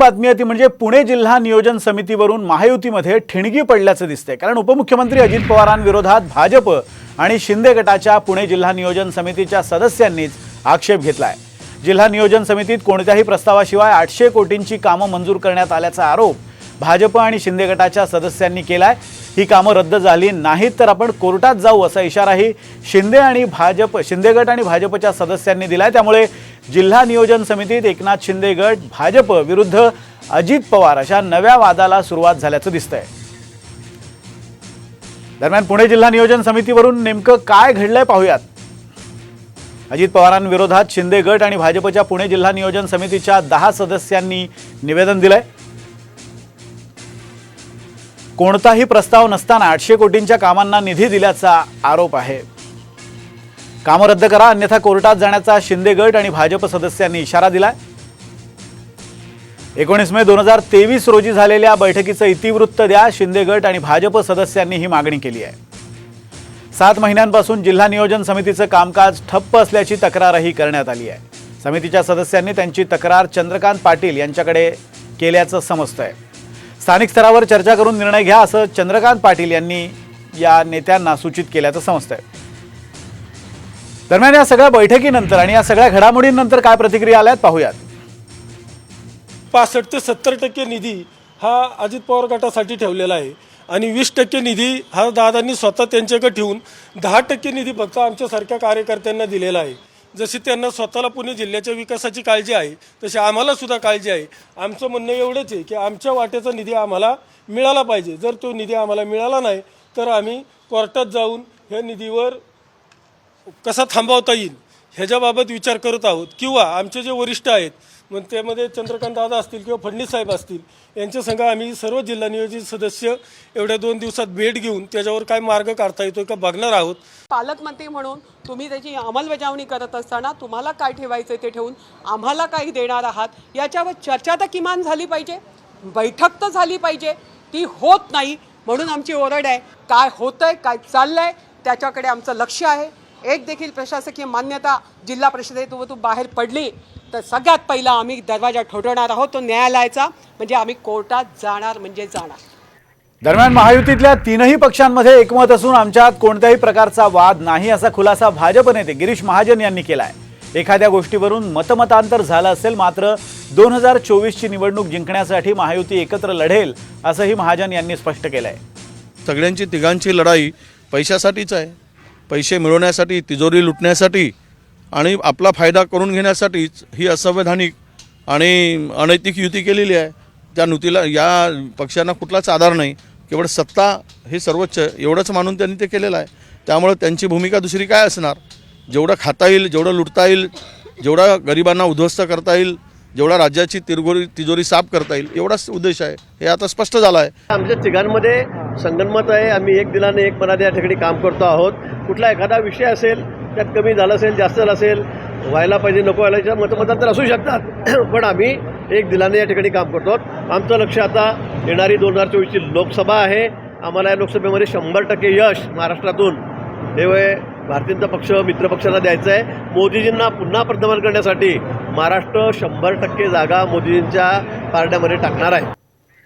बातमी ती म्हणजे पुणे जिल्हा नियोजन समितीवरून महायुतीमध्ये ठिणगी पडल्याचं दिसतंय. कारण उपमुख्यमंत्री अजित पवारांविरोधात भाजप आणि शिंदे गटाच्या पुणे जिल्हा नियोजन समितीच्या सदस्यांनीच आक्षेप घेतलाय. जिल्हा नियोजन समितीत कोणत्याही प्रस्तावाशिवाय आठशे कोटींची कामं मंजूर करण्यात आल्याचा आरोप भाजप आणि शिंदे गटाच्या सदस्यांनी केलाय. ही कामं रद्द झाली नाहीत तर आपण कोर्टात जाऊ असा इशाराही शिंदे आणि भाजप शिंदे गट आणि भाजपच्या सदस्यांनी दिलाय. त्यामुळे जिल्हा नियोजन समितीत एकनाथ शिंदे गट भाजप विरुद्ध अजित पवार अशा नव्या वादाला सुरुवात झाल्याचं दिसतंय. दरम्यान पुणे जिल्हा नियोजन समितीवरून नेमकं काय घडलंय पाहूयात. अजित पवारांविरोधात शिंदे गट आणि भाजपच्या पुणे जिल्हा नियोजन समितीच्या दहा सदस्यांनी निवेदन दिलंय. कोणताही प्रस्ताव नसताना आठशे कोटींच्या कामांना निधी दिल्याचा आरोप आहे. कामं रद्द करा अन्यथा कोर्टात जाण्याचा शिंदे गट आणि भाजप सदस्यांनी इशारा दिलाय. एकोणीस मे दोन हजार तेवीस रोजी झालेल्या बैठकीचं इतिवृत्त द्या शिंदे गट आणि भाजप सदस्यांनी ही मागणी केली आहे. सात महिन्यांपासून जिल्हा नियोजन समितीचं कामकाज ठप्प असल्याची तक्रारही करण्यात आली आहे. समितीच्या सदस्यांनी त्यांची तक्रार चंद्रकांत पाटील यांच्याकडे केल्याचं समजतं आहे स्थानिक स्तरावर चर्चा करून निर्णय घ्या असं चंद्रकांत पाटील यांनी या नेत्यांना सूचित केल्याचं समजतंय. दरम्यान या सगळ्या बैठकीनंतर आणि या सगळ्या घडामोडींनंतर काय प्रतिक्रिया आल्यात पाहूयात. पासष्ट ते सत्तर टक्के निधी हा अजित पवार गटासाठी ठेवलेला आहे आणि वीस टक्के निधी हा दादांनी स्वतः त्यांच्याकडे ठेवून दहा टक्के निधी फक्त आमच्यासारख्या कार्यकर्त्यांना दिलेला आहे. जशी त्यांना स्वतःला पुणे जिल्ह्याच्या विकासाची काळजी आहे तशी आम्हाला सुद्धा काळजी आहे. आमचं म्हणणं एवढंच आहे की आमच्या वाट्याचा निधी आम्हाला मिळाला पाहिजे. जर तो निधी आम्हाला मिळाला नाही तर आम्ही कोर्टात जाऊन ह्या निधीवर कसा थांबवता येईल ह्याच्याबाबत विचार करत आहोत. किंवा आमचे जे वरिष्ठ आहेत मग त्यामध्ये चंद्रकांत दादा असतील किंवा फडणीस साहेब असतील यांच्या संघ आम्ही सर्व जिल्हा नियोजित सदस्य एवढ्या दोन दिवसात भेट घेऊन त्याच्यावर काय मार्ग काढता येतो का बघणार आहोत. पालकमंत्री म्हणून तुम्ही त्याची अंमलबजावणी करत असताना तुम्हाला काय ठेवायचं ते ठेवून आम्हाला काही देणार आहात? याच्यावर चर्चा तर किमान झाली पाहिजे बैठक तर झाली पाहिजे ती होत नाही म्हणून आमची ओरड आहे. काय होतंय काय चाललंय त्याच्याकडे आमचं लक्ष आहे. एक देखील प्रशासकीय मान्यता जिल्हा परिषदेतून तू बाहेर पडली तर सगळ्यात पहिला आम्ही दरवाजा ठोठवणार आहोत तो न्यायालयाचा. म्हणजे आम्ही कोर्टात जाणार म्हणजे जाणार. दरम्यान महायुतीतल्या तीनही पक्षांमध्ये एकमत असून आमच्यात कोणत्याही प्रकारचा वाद नाही असा खुलासा भाजप नेते गिरीश महाजन यांनी केलाय. एखाद्या गोष्टीवरून मतमतांतर झालं असेल मात्र दोन हजार चोवीसची निवडणूक जिंकण्यासाठी महायुती एकत्र लढेल असंही महाजन यांनी स्पष्ट केलंय. सगळ्यांची तिघांची लढाई पैशासाठीच आहे. पैसे मिळवण्यासाठी तिजोरी लुटण्यासाठी आणि आपला फायदा करून घेण्यासाठीच ही असंवैधानिक आणि अनैतिक युती केलेली आहे. त्या नुतीला या पक्षांना कुठलाच आधार नाही. केवळ सत्ता हे सर्वोच्च एवढंच मानून त्यांनी ते केलेलं आहे. त्यामुळं त्यांची भूमिका दुसरी काय असणार? जेवढं खाता येईल जेवढं लुटता येईल जेवढा गरिबांना उद्ध्वस्त करता येईल जेवढा राज्याची तिरगोरी तिजोरी साफ करता येईल एवढाच उद्देश आहे. हे आता स्पष्ट झालं आहे. आमच्या तिघांमध्ये संगनमत आहे. आम्ही एक दिलाने एक मनाने या ठिकाणी काम करतो आहोत. कुठला एखादा विषय असेल त्यात कमी झालं असेल जास्त झालं असेल व्हायला पाहिजे नको व्हायला याच्या मतमतांतर असू शकतात. पण आम्ही एक दिलाने या ठिकाणी काम करतो आहोत. आमचं लक्ष आता येणारी दोन हजार चोवीसची लोकसभा आहे. आम्हाला या लोकसभेमध्ये शंभर टक्के यश महाराष्ट्रातून हे वय भारतीय जनता पक्ष मित्रपक्षांना द्यायचं आहे. मोदीजींना पुन्हा प्रधान करण्यासाठी महाराष्ट्र शंभर टक्के जागा मोदीजींच्या पारड्यामध्ये टाकणार आहे.